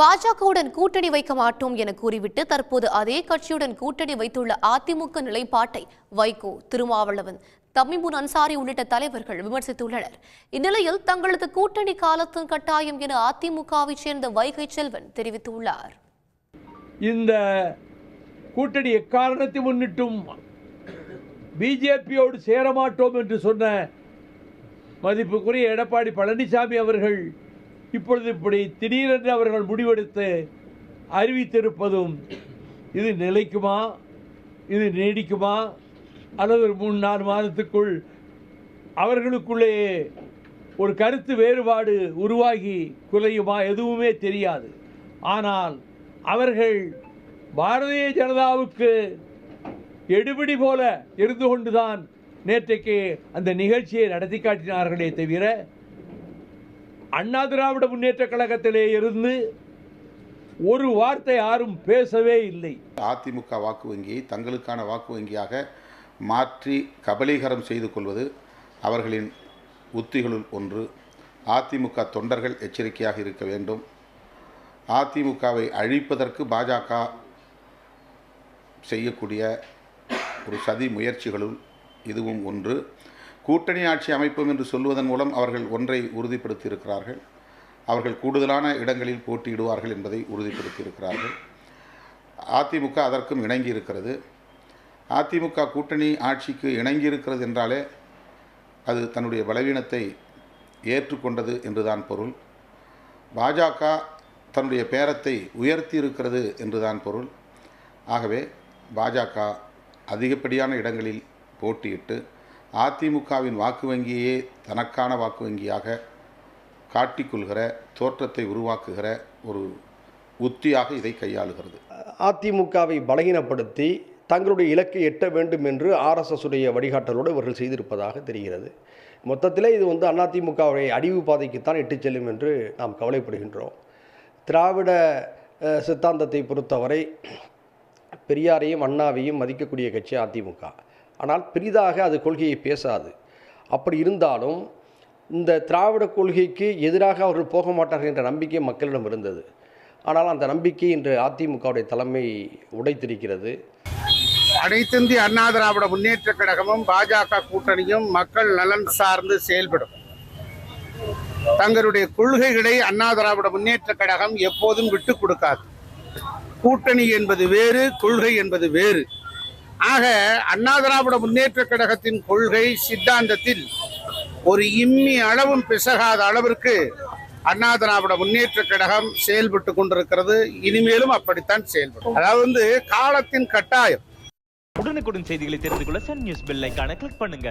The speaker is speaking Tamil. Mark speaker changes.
Speaker 1: பாஜகவுடன் கூட்டணி வைக்க மாட்டோம் என கூறிவிட்டு தற்போது அதே கட்சியுடன் கூட்டணி வைத்துள்ள அதிமுக நிலைப்பாட்டை வைகோ திருமாவளவன் தமிமுன் அன்சாரி உள்ளிட்ட தலைவர்கள் விமர்சித்துள்ளனர். இந்நிலையில் தங்களது கூட்டணி காலத்தின் கட்டாயம் என அதிமுகவைச் சேர்ந்த வைகை செல்வன் தெரிவித்துள்ளார்.
Speaker 2: இந்த கூட்டணி எக்காரணத்தை முன்னிட்டும் பிஜேபியோடு சேரமாட்டோம் என்று சொன்ன மதிப்புக்குரிய எடப்பாடி பழனிசாமி அவர்கள் இப்பொழுது இப்படி திடீரென்று அவர்கள் முடிவெடுத்து அறிவித்திருப்பதும் இது நிலைக்குமா? இது நீடிக்குமா? அல்லது ஒரு மூணு நாலு மாதத்துக்குள் அவர்களுக்குள்ளேயே ஒரு கருத்து வேறுபாடு உருவாகி குலையுமா எதுவுமே தெரியாது. ஆனால் அவர்கள் பாரதிய ஜனதாவுக்கு எடுபிடி போல இருந்து கொண்டுதான் நேற்றைக்கு அந்த நிகழ்ச்சியை நடத்தி காட்டினார்களே தவிர அண்ணா திராவிட முன்னேற்ற கழகத்திலே இருந்து ஒரு வார்த்தை யாரும் பேசவே இல்லை.
Speaker 3: அதிமுக வாக்கு வங்கியை தங்களுக்கான வாக்கு வங்கியாக மாற்றி கபலீகரம் செய்து கொள்வது அவர்களின் உத்திகளுள் ஒன்று. அதிமுக தொண்டர்கள் எச்சரிக்கையாக இருக்க வேண்டும். அதிமுகவை அழிப்பதற்கு பாஜக செய்யக்கூடிய ஒரு சதி முயற்சிகளுள் இதுவும் ஒன்று. கூட்டணி ஆட்சி அமைப்போம் என்று சொல்வதன் மூலம் அவர்கள் ஒன்றை உறுதிப்படுத்தியிருக்கிறார்கள். அவர்கள் கூடுதலான இடங்களில் போட்டியிடுவார்கள் என்பதை உறுதிப்படுத்தியிருக்கிறார்கள். அதிமுக அதற்கும் இணங்கி இருக்கிறது அதிமுக கூட்டணி ஆட்சிக்கு இணங்கி இருக்கிறது என்றாலே அது தன்னுடைய பலவீனத்தை ஏற்றுக்கொண்டது என்றுதான் பொருள். பாஜக தன்னுடைய பேரத்தை உயர்த்தி இருக்கிறது என்றுதான் பொருள். ஆகவே பாஜக அதிகப்படியான இடங்களில் போட்டியிட்டு அதிமுகவின் வாக்கு வங்கியே தனக்கான வாக்கு வங்கியாக காட்டிக்கொள்கிற தோற்றத்தை உருவாக்குகிற ஒரு உத்தியாக இதை கையாளுகிறது.
Speaker 4: அதிமுகவை பலகீனப்படுத்தி தங்களுடைய இலக்கை எட்ட வேண்டும் என்று ஆர்எஸ்எஸ் உடைய வழிகாட்டலோடு இவர்கள் செய்திருப்பதாக தெரிகிறது. மொத்தத்தில் இது வந்து அதிமுகவுடைய அடிவு பாதைக்குத்தான் இட்டுச் செல்லும் என்று நாம் கவலைப்படுகின்றோம். திராவிட சித்தாந்தத்தை பொறுத்தவரை பெரியாரையும் அண்ணாவையும் மதிக்கக்கூடிய கட்சி அதிமுக. ஆனால் பெரிதாக அது கொள்கையை பேசாது. அப்படி இருந்தாலும் இந்த திராவிட கொள்கைக்கு எதிராக அவர்கள் போக மாட்டார்கள் என்ற நம்பிக்கை மக்களிடம் இருந்தது. ஆனால் அந்த நம்பிக்கை இன்று அதிமுகவுடைய தலைமை உடைத்திருக்கிறது.
Speaker 5: அனைத்திந்திய அண்ணா திராவிட முன்னேற்ற கழகமும் பாஜக கூட்டணியும் மக்கள் நலன் சார்ந்து செயல்படும். தங்களுடைய கொள்கைகளை அண்ணா திராவிட முன்னேற்ற கழகம் எப்போதும் விட்டு கொடுக்காது. கூட்டணி என்பது வேறு கொள்கை என்பது வேறு. ஆக அண்ணா திராவிட முன்னேற்ற கழகத்தின் கொள்கை சித்தாந்தத்தில் ஒரு இம்மி அளவும் பிசகாத அளவிற்கு அண்ணா திராவிட முன்னேற்ற கழகம் செயல்பட்டு கொண்டிருக்கிறது. இனிமேலும் அப்படித்தான் செயல்படும். அதாவது வந்து காலத்தின் கட்டாயம்.
Speaker 6: உடனுக்குடன் செய்திகளை தெரிந்து கொள்ள சன் நியூஸ் பெல் ஐக்கான கிளிக் பண்ணுங்க.